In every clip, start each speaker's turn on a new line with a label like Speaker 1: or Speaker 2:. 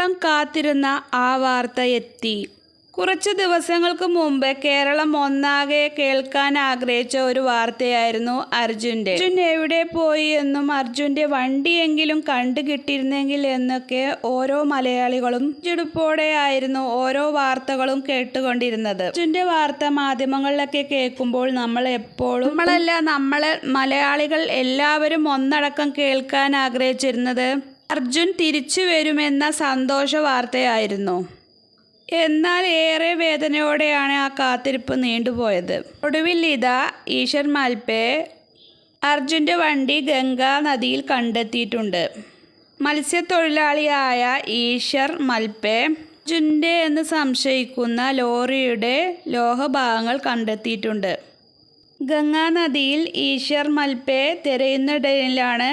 Speaker 1: കേരളം കാത്തിരുന്ന ആ വാർത്ത എത്തി. കുറച്ച് ദിവസങ്ങൾക്ക് മുമ്പ് കേരളം ഒന്നാകെ കേൾക്കാൻ ആഗ്രഹിച്ച ഒരു വാർത്തയായിരുന്നു അർജുന്റെ. അർജുൻ എവിടെ പോയി എന്നും അർജുന്റെ വണ്ടിയെങ്കിലും കണ്ടു കിട്ടിയിരുന്നെങ്കിൽ എന്നൊക്കെ ഓരോ മലയാളികളും ചുടുപ്പോടെ ആയിരുന്നു ഓരോ വാർത്തകളും കേട്ടുകൊണ്ടിരുന്നത്. അർജുന്റെ വാർത്ത മാധ്യമങ്ങളിലൊക്കെ കേൾക്കുമ്പോൾ നമ്മൾ എപ്പോഴും നമ്മളല്ല നമ്മളെ മലയാളികൾ എല്ലാവരും ഒന്നടക്കം കേൾക്കാൻ ആഗ്രഹിച്ചിരുന്നത് അർജുൻ തിരിച്ചു വരുമെന്ന സന്തോഷ വാർത്തയായിരുന്നു. എന്നാൽ ഏറെ വേദനയോടെയാണ് ആ കാത്തിരിപ്പ് നീണ്ടുപോയത്. ഒടുവിൽ ഇതാ ഈശ്വർ മാൽപേ അർജുന്റെ വണ്ടി ഗംഗാ നദിയിൽ കണ്ടെത്തിയിട്ടുണ്ട്. മത്സ്യത്തൊഴിലാളിയായ ഈശ്വർ മൽപേ അർജുന്റെ എന്ന് സംശയിക്കുന്ന ലോറിയുടെ ലോഹഭാഗങ്ങൾ കണ്ടെത്തിയിട്ടുണ്ട്. ഗംഗാ നദിയിൽ ഈശ്വർ മൽപേ തിരയുന്നിടയിലാണ്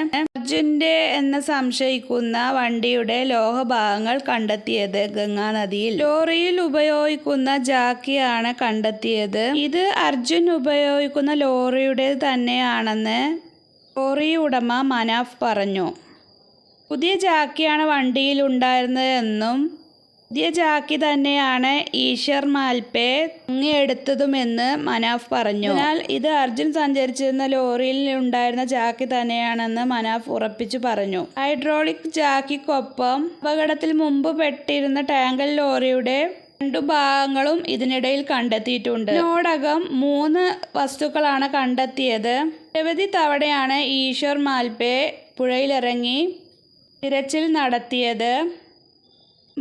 Speaker 1: അർജുന്റെ എന്ന് സംശയിക്കുന്ന വണ്ടിയുടെ ലോഹഭാഗങ്ങൾ കണ്ടെത്തിയത് ഗംഗാ നദിയിൽ ലോറിയിൽ ഉപയോഗിക്കുന്ന ജാക്കിയാണ് കണ്ടെത്തിയത്. ഇത് അർജുൻ ഉപയോഗിക്കുന്ന ലോറിയുടെ തന്നെയാണെന്ന് ലോറി ഉടമ മനാഫ് പറഞ്ഞു. പുതിയ ജാക്കിയാണ് വണ്ടിയിൽ ഉണ്ടായിരുന്നതെന്നും പുതിയ ജാക്കി തന്നെയാണ് ഈശ്വർ മാൽപേ മുങ്ങിയെടുത്തതുമെന്ന് മനാഫ് പറഞ്ഞു. എന്നാൽ ഇത് അർജുൻ സഞ്ചരിച്ചിരുന്ന ലോറിയിൽ ഉണ്ടായിരുന്ന ജാക്കി തന്നെയാണെന്ന് മനാഫ് ഉറപ്പിച്ചു പറഞ്ഞു. ഹൈഡ്രോളിക് ജാക്കിക്കൊപ്പം അപകടത്തിൽ മുമ്പ് പെട്ടിരുന്ന ടാങ്കൽ ലോറിയുടെ രണ്ടു ഭാഗങ്ങളും ഇതിനിടയിൽ കണ്ടെത്തിയിട്ടുണ്ട്. ഇതിനോടകം മൂന്ന് വസ്തുക്കളാണ് കണ്ടെത്തിയത്. നിരവധി തവണയാണ് ഈശ്വർ മാൽപേ പുഴയിലിറങ്ങി തിരച്ചിൽ നടത്തിയത്.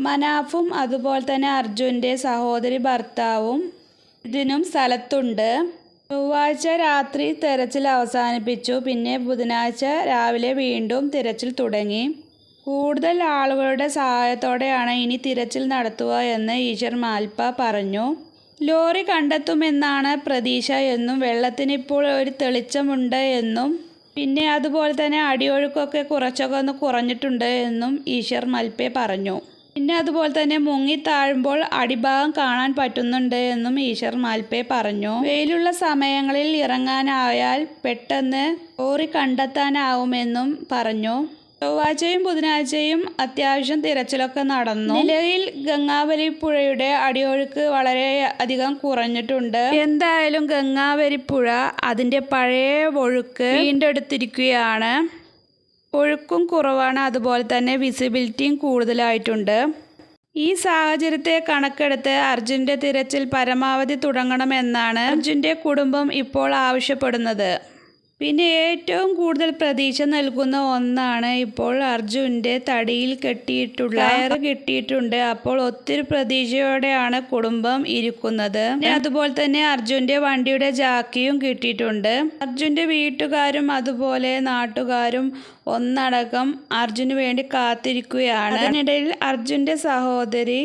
Speaker 1: മനാഫും അതുപോലെ തന്നെ അർജുന്റെ സഹോദരി ഭർത്താവും ഇതിനും സ്ഥലത്തുണ്ട്. ചൊവ്വാഴ്ച രാത്രി തിരച്ചിൽ അവസാനിപ്പിച്ചു. പിന്നെ ബുധനാഴ്ച രാവിലെ വീണ്ടും തിരച്ചിൽ തുടങ്ങി. കൂടുതൽ ആളുകളുടെ സഹായത്തോടെയാണ് ഇനി തിരച്ചിൽ നടത്തുക എന്ന് ഈശ്വർ മാൽപ്പ പറഞ്ഞു. ലോറി കണ്ടെത്തുമെന്നാണ് പ്രതീക്ഷ എന്നും വെള്ളത്തിന് ഇപ്പോൾ ഒരു തെളിച്ചമുണ്ട് എന്നും പിന്നെ അതുപോലെ തന്നെ അടിയൊഴുക്കൊക്കെ കുറച്ചൊക്കെ ഒന്ന് കുറഞ്ഞിട്ടുണ്ട് എന്നും ഈശ്വർ മൽപ്പെ പറഞ്ഞു. പിന്നെ അതുപോലെ തന്നെ മുങ്ങി താഴുമ്പോൾ അടിഭാഗം കാണാൻ പറ്റുന്നുണ്ട് എന്നും ഈശ്വർ മാൽപേ പറഞ്ഞു. വെയിലുള്ള സമയങ്ങളിൽ ഇറങ്ങാനായാൽ പെട്ടെന്ന് ലോറി കണ്ടെത്താനാവുമെന്നും പറഞ്ഞു. ചൊവ്വാഴ്ചയും ബുധനാഴ്ചയും അത്യാവശ്യം തിരച്ചിലൊക്കെ നടന്നു. നിലയിൽ ഗംഗാവലി പുഴയുടെ അടിയൊഴുക്ക് വളരെ അധികം കുറഞ്ഞിട്ടുണ്ട്. എന്തായാലും ഗംഗാവലി പുഴ അതിന്റെ പഴയ ഒഴുക്ക് വീണ്ടെടുത്തിരിക്കുകയാണ്. ഒഴുക്കും കുറവാണ്. അതുപോലെ തന്നെ വിസിബിലിറ്റിയും കൂടുതലായിട്ടുണ്ട്. ഈ സാഹചര്യത്തെ കണക്കെടുത്ത് അർജുന്റെ തിരച്ചിൽ പരമാവധി തുടങ്ങണമെന്നാണ് അർജുന്റെ കുടുംബം ഇപ്പോൾ ആവശ്യപ്പെടുന്നത്. പിന്നെ ഏറ്റവും കൂടുതൽ പ്രതീക്ഷ നൽകുന്ന ഒന്നാണ് ഇപ്പോൾ അർജുന്റെ തടിയിൽ കെട്ടിയിട്ടുള്ള കയർ കെട്ടിയിട്ടുണ്ട്. അപ്പോൾ ഒത്തിരി പ്രതീക്ഷയോടെയാണ് കുടുംബം ഇരിക്കുന്നത്. അതുപോലെ തന്നെ അർജുന്റെ വണ്ടിയുടെ ജാക്കിയും കിട്ടിയിട്ടുണ്ട്. അർജുന്റെ വീട്ടുകാരും അതുപോലെ നാട്ടുകാരും ഒന്നടക്കം അർജുന് വേണ്ടി കാത്തിരിക്കുകയാണ്. അതിനിടയിൽ അർജുന്റെ സഹോദരി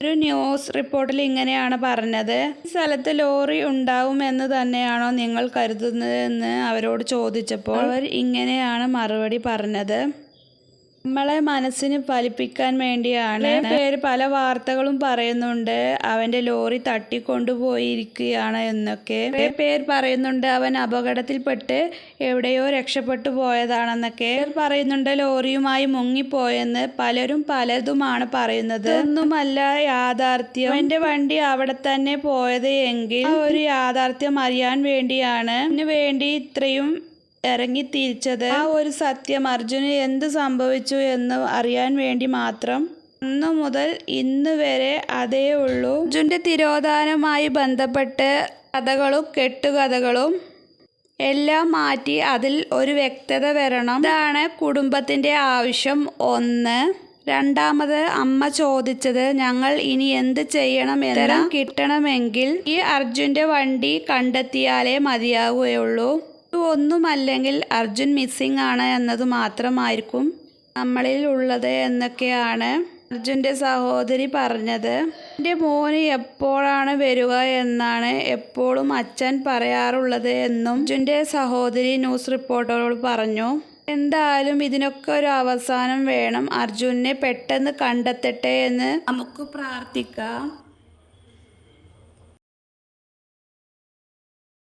Speaker 1: ഒരു ന്യൂസ് റിപ്പോർട്ടിൽ ഇങ്ങനെയാണ് പറഞ്ഞത്. ഈ സ്ഥലത്ത് ലോറി ഉണ്ടാവുമെന്ന് തന്നെയാണോ നിങ്ങൾ കരുതുന്നതെന്ന് അവരോട് ചോദിച്ചപ്പോൾ അവർ ഇങ്ങനെയാണ് മറുപടി പറഞ്ഞത്. നമ്മളെ മനസ്സിന് ഫലിപ്പിക്കാൻ വേണ്ടിയാണ്. പേര് പല വാർത്തകളും പറയുന്നുണ്ട്. അവന്റെ ലോറി തട്ടിക്കൊണ്ടുപോയിരിക്കുകയാണ് എന്നൊക്കെ. പേര് പറയുന്നുണ്ട് അവൻ അപകടത്തിൽപ്പെട്ട് എവിടെയോ രക്ഷപ്പെട്ടു പോയതാണെന്നൊക്കെ. പറയുന്നുണ്ട് ലോറിയുമായി മുങ്ങിപ്പോയെന്ന് പലരും പലതുമാണ് പറയുന്നത്. ഒന്നുമല്ല യാഥാർത്ഥ്യം. എന്റെ വണ്ടി അവിടെ തന്നെ പോയത് എങ്കിൽ ഒരു യാഥാർത്ഥ്യം അറിയാൻ വേണ്ടിയാണ്. വേണ്ടി ഇത്രയും ഇറങ്ങി തിരിച്ചത്? ആ ഒരു സത്യം അർജുന് എന്ത് സംഭവിച്ചു എന്ന് അറിയാൻ വേണ്ടി മാത്രം? അന്നു മുതൽ ഇന്ന് വരെ അതേ ഉള്ളൂ. അർജുന്റെ തിരോധാനവുമായി ബന്ധപ്പെട്ട് കഥകളും കെട്ടുകഥകളും എല്ലാം മാറ്റി അതിൽ ഒരു വ്യക്തത വരണം. ഇതാണ് കുടുംബത്തിന്റെ ആവശ്യം. ഒന്ന്. രണ്ടാമത് അമ്മ ചോദിച്ചത് ഞങ്ങൾ ഇനി എന്ത് ചെയ്യണം എല്ലാം കിട്ടണമെങ്കിൽ ഈ അർജുന്റെ വണ്ടി കണ്ടെത്തിയാലേ മതിയാവുകയുള്ളൂ. ഒന്നുമല്ലെങ്കിൽ അർജുൻ മിസ്സിംഗ് ആണ് എന്നത് മാത്രമായിരിക്കും നമ്മളിൽ ഉള്ളത് എന്നൊക്കെയാണ് അർജുന്റെ സഹോദരി പറഞ്ഞത്. എന്റെ മോന് എപ്പോഴാണ് വരിക എന്നാണ് എപ്പോഴും അച്ഛൻ പറയാറുള്ളത് എന്നും അർജുന്റെ സഹോദരി ന്യൂസ് റിപ്പോർട്ടറോട് പറഞ്ഞു. എന്തായാലും ഇതിനൊക്കെ ഒരു അവസാനം വേണം അർജുനെ പെട്ടെന്ന് കണ്ടെത്തട്ടെ എന്ന് നമുക്ക് പ്രാർത്ഥിക്കാം.